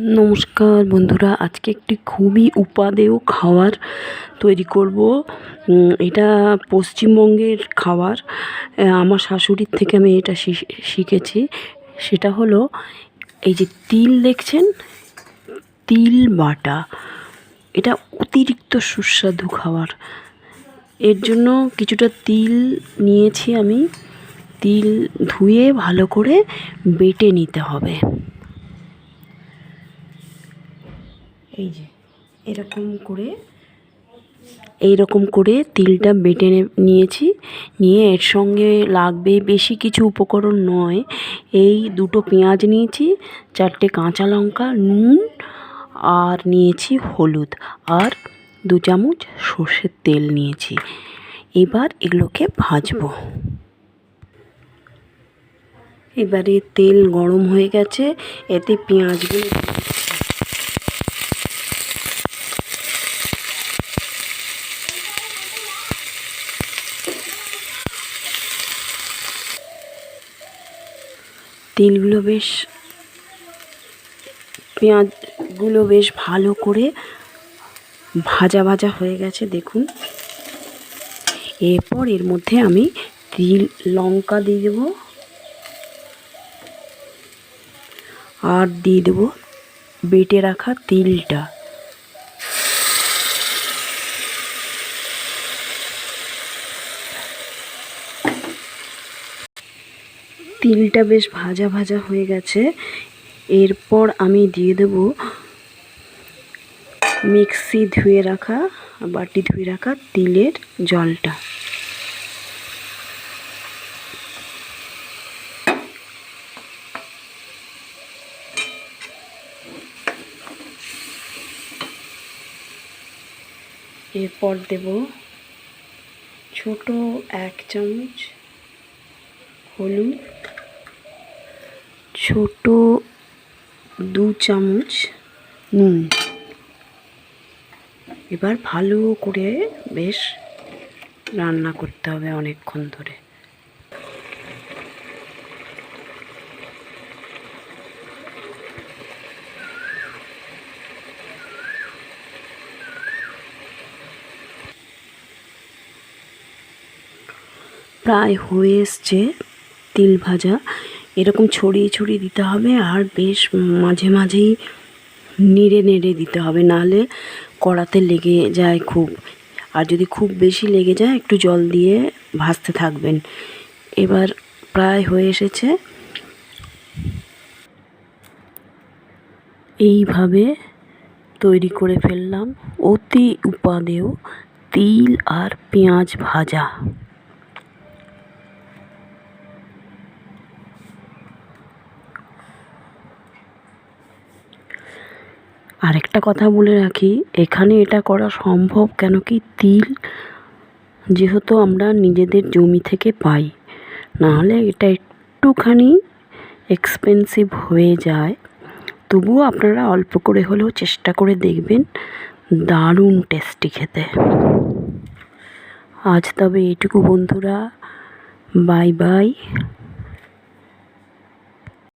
নমস্কার বন্ধুরা, আজকে একটি খুবই উপাদেয় খাবার তৈরি করব। এটা পশ্চিমবঙ্গের খাবার আমার শাশুড়ির থেকে আমি এটা শিখেছি। সেটা হলো, এই যে তিল দেখছেন? তিল বাটা। এটা অতিরিক্ত সুস্বাদু খাবার এর জন্য কিছুটা তিল নিয়েছি আমি। তিল ধুয়ে ভালো করে বেটে নিতে হবে। এই যে, এরকম করে, এইরকম করে তিলটা বেটে নিয়েছি। নিয়ে এর সঙ্গে লাগবে বেশি কিছু উপকরণ নয়। এই দুটো পেঁয়াজ নিয়েছি, চারটে কাঁচা লঙ্কা, নুন, আর নিয়েছি হলুদ, আর দু চামচ সর্ষের তেল নিয়েছি। এবার এগুলোকে ভাজবো। এবারে তেল গরম হয়ে গেছে, এতে পেঁয়াজগুলো তেলগুলো বেশ, পেঁয়াজগুলো বেশ ভালো করে ভাজা ভাজা হয়ে গেছে, দেখুন। এরপর এর মধ্যে আমি তিল, লঙ্কা দিয়ে দেবো। আর দিয়ে দেবো বেটে রাখা তিলটা। তিলটা বেশ ভাজা ভাজা হয়ে গেছে। এরপর আমি দিয়ে দেব মিক্সি ধুয়ে রাখা, বাটি ধুয়ে রাখা তিলের জলটা। এরপর দেব ছোট এক চামচ হলুদ, ছোট দু চামচ নুন। এবার ভালো করে বেশ রান্না করতে হবে অনেকক্ষণ ধরে। প্রায় হয়ে এসছে তিল ভাজা। এরকম ছড়িয়ে ছড়িয়ে দিতে হবে আর বেশ মাঝে মাঝেই নেড়ে নেড়ে দিতে হবে। নাহলে কড়াতে লেগে যায় খুব। আর যদি খুব বেশি লেগে যায়, একটু জল দিয়ে ভাজতে থাকবেন। এবার প্রায় হয়ে এসেছে। এইভাবে তৈরি করে ফেললাম। অতি উপাদেয় তিল আর পেঁয়াজ ভাজা। আরেকটা কথা বলে রাখি, এখানে এটা করা সম্ভব কেন কি তিল যেহেতু আমরা নিজেদের জমি থেকে পাই, নাহলে এটা একটুখানি এক্সপেন্সিভ হয়ে যায়। তবুও আপনারা অল্প করে হলেও চেষ্টা করে দেখবেন, দারুণ টেস্টি খেতে। আজ তবে এটুকু বন্ধুরা বাই বাই